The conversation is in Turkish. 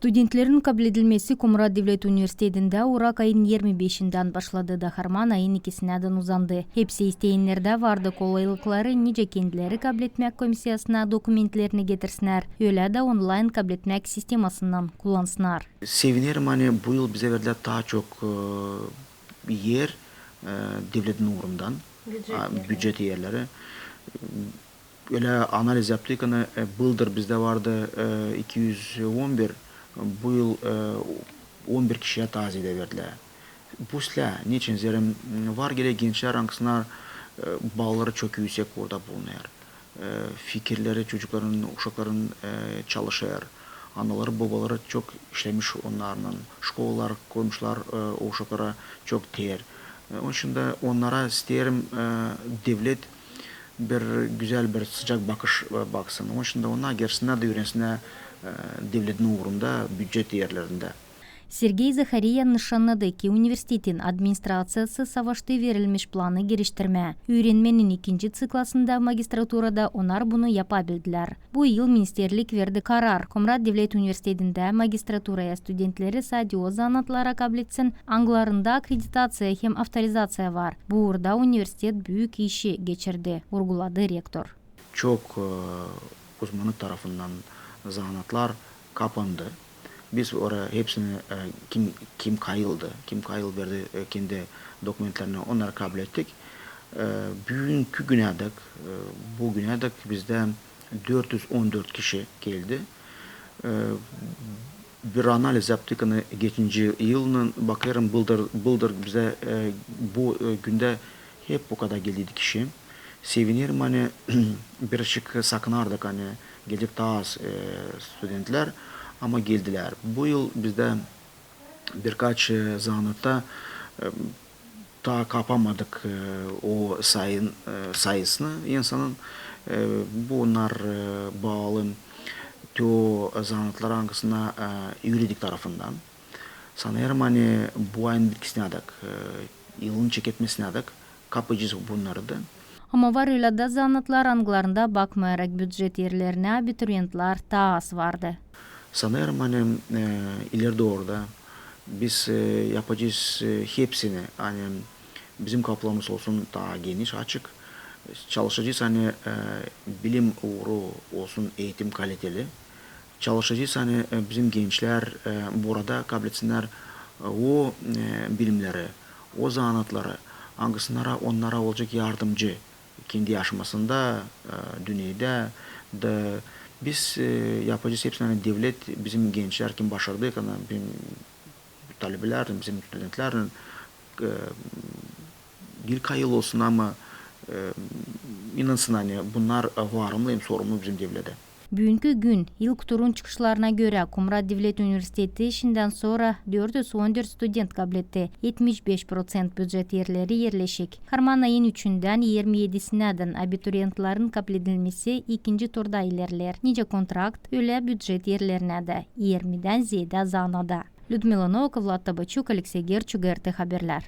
Студенттердин кабыл эдилмеси Кумрат Девлет университетинде урак айынын 25-инден башлады да харман айын 2-синаден узанды. Хепси истейиннерде варды колайлыклары ниже кендилери кабилетмек комиссиясына документлерини кетирсинер, өйлө да онлайн кабилетмек системасынан куллансынар. Sevinirim hani bu yıl bize verilen daha çok e, yer e, devletin uğrundan, a, büdjet yerleri. Öyle analiz yaptık hani e, bıldır bizde vardı e, 211, bu yıl e, 11 kişiye tazide verdiler. Bu silah niçin zerim var gele gençler ankısına e, bağları çok yüksek burada bulunuyor. E, fikirleri çocukların, uşakların e, çalışıyor. Anaları babaları çok işlemiş onlarla. Şkolalar koymuşlar e, o uşaklara çok değer. E, onun için de onlara isterim e, devlet bir güzel bir sıcak bakış e, baksın. Onun için de onlar gerisine de öğrensinler e, devletin uğrunda, büdjet yerlerinde. Сергей Захариян нышаннады ки университеттин администрациясы савашты верилмиш планы кириштирме. Үйренменин экинчи цикласында магистратурада онар буну япа билдилер. Бу ыл министрлик верди карар. Комрат Девлет университетинде магистратурая студентлери садио занатлара кабилетсин аңгларында аккредитация хем авторизация бар. Бу урда университет büyük иши кечирди, ургулады ректор. çok e, uzmanı zanatlar kapandı. Biz oraya hepsini e, kim kim kayıldı, kim kayıl verdi e, kendi dokumentlerini onları kabul ettik. E, bugünkü güne dek, e, bu güne dek bizde 414 kişi geldi. E, bir analiz yaptık hani geçinci yılın bakarım bıldır, bıldır bize e, bu e, günde hep bu kadar geldi kişi. Sevinirim hani birazcık sakınardık hani gelecek daha az e, studentler ama geldiler. Bu yıl bizde birkaç e, zanatta e, daha kapamadık e, o sayın e, sayısını insanın e, bunlar e, bağlı tüm zanatlar hangisine e, yürüdük tarafından. Sanırım hani bu ayın bitkisine adak, e, yılın çeketmesine adak kapıcız bunları da. Ama varıyla da zanıtlar anılarında bakmayarak büdjet yerlerine abituriyentler taas vardı. Sanırım hani e, ileride orada biz e, yapacağız e, hepsini hani bizim kaplamız olsun daha geniş açık çalışacağız hani e, bilim uğru olsun eğitim kaliteli çalışacağız hani e, bizim gençler e, burada kabletsinler e, o e, bilimleri o zanatları hangisine onlara olacak yardımcı kendi aşamasında e, dünyada da biz e, yapacağız hepsini devlet bizim gençler kim başardı bizim talebeler bizim studentlerin e, bir yıl olsun ama inansın hani bunlar varımlı hem sorumlu bizim devlete. Бүгүнкү күн илк турун чыгышларына көрө Кумрат Девлет университети ишинден sonra 414 студент кабилетти 75% бюджет ерлери ерлешик. Карман айын 3-ден 27-синеден абитуриентларын кабыл эдилмеси экинчи турда илерлер. Ниже контракт өлө бюджет ерлерине да 20ден зейде занада. Людмила Новикова, Влад Табачук, Алексей Герчук, РТ Хаберлер.